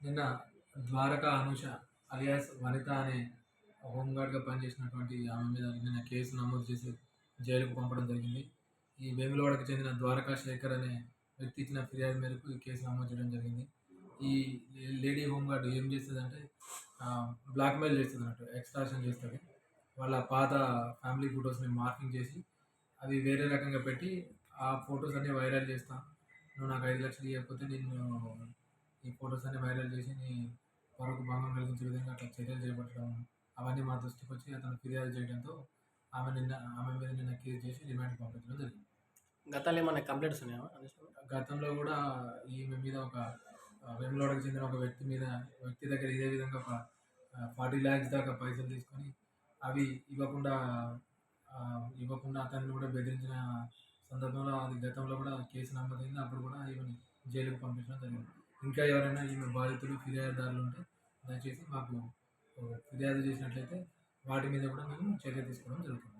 నిన్న ద్వారకా అనుష అలియాస్ వనిత అనే హోంగార్డ్గా పనిచేసినటువంటి ఆమె మీద నిన్న కేసు నమోదు చేసి జైలుకు పంపడం జరిగింది. ఈ వేములవాడకు చెందిన ద్వారకా శేఖర్ అనే వ్యక్తి ఇచ్చిన ఫిర్యాదు మేరకు ఈ కేసు నమోదు చేయడం జరిగింది. ఈ లేడీ హోంగార్డ్ ఏం చేస్తుందంటే బ్లాక్మెయిల్ చేస్తుంది అన్నట్టు ఎక్స్ట్రాషన్ చేస్తుంది. వాళ్ళ పాత ఫ్యామిలీ ఫొటోస్ని మార్కింగ్ చేసి అవి వేరే రకంగా పెట్టి ఆ ఫొటోస్ అన్నీ వైరల్ చేస్తాను నువ్వు నాకు ఐదు లక్షలు ఇవ్వకపోతే నేను ఈ ఫొటోస్ అన్ని వైరల్ చేసి నీ వరకు భంగం కలిగించే విధంగా అట్లా చర్యలు చేపట్టడం అవన్నీ మా దృష్టికి వచ్చి అతను ఫిర్యాదు చేయడంతో ఆమె నిన్న ఆమె మీద నిన్న కేసు చేసి రిమాండ్ పంపించడం జరిగింది. గతంలో ఏమైనా కంప్లైంట్స్ ఉన్నాయా? గతంలో కూడా ఈమె మీద ఒక ఆ, వేములవాడకు చెందిన ఒక వ్యక్తి మీద వ్యక్తి దగ్గర ఇదే విధంగా ఒక ఫార్టీ ల్యాక్స్ దాకా పైసలు తీసుకొని అవి ఇవ్వకుండా ఇవ్వకుండా అతన్ని కూడా బెదిరించిన సందర్భంలో అది గతంలో కూడా కేసు నమోదైంది. అప్పుడు కూడా ఈమెని జైలుకు పంపించడం జరిగింది. ఇంకా ఎవరైనా ఈమె బాధితులు ఫిర్యాదుదారులు ఉంటే దయచేసి మాకు ఫిర్యాదు చేసినట్లయితే వాటి మీద కూడా మేము చర్య తీసుకోవడం జరుగుతుంది.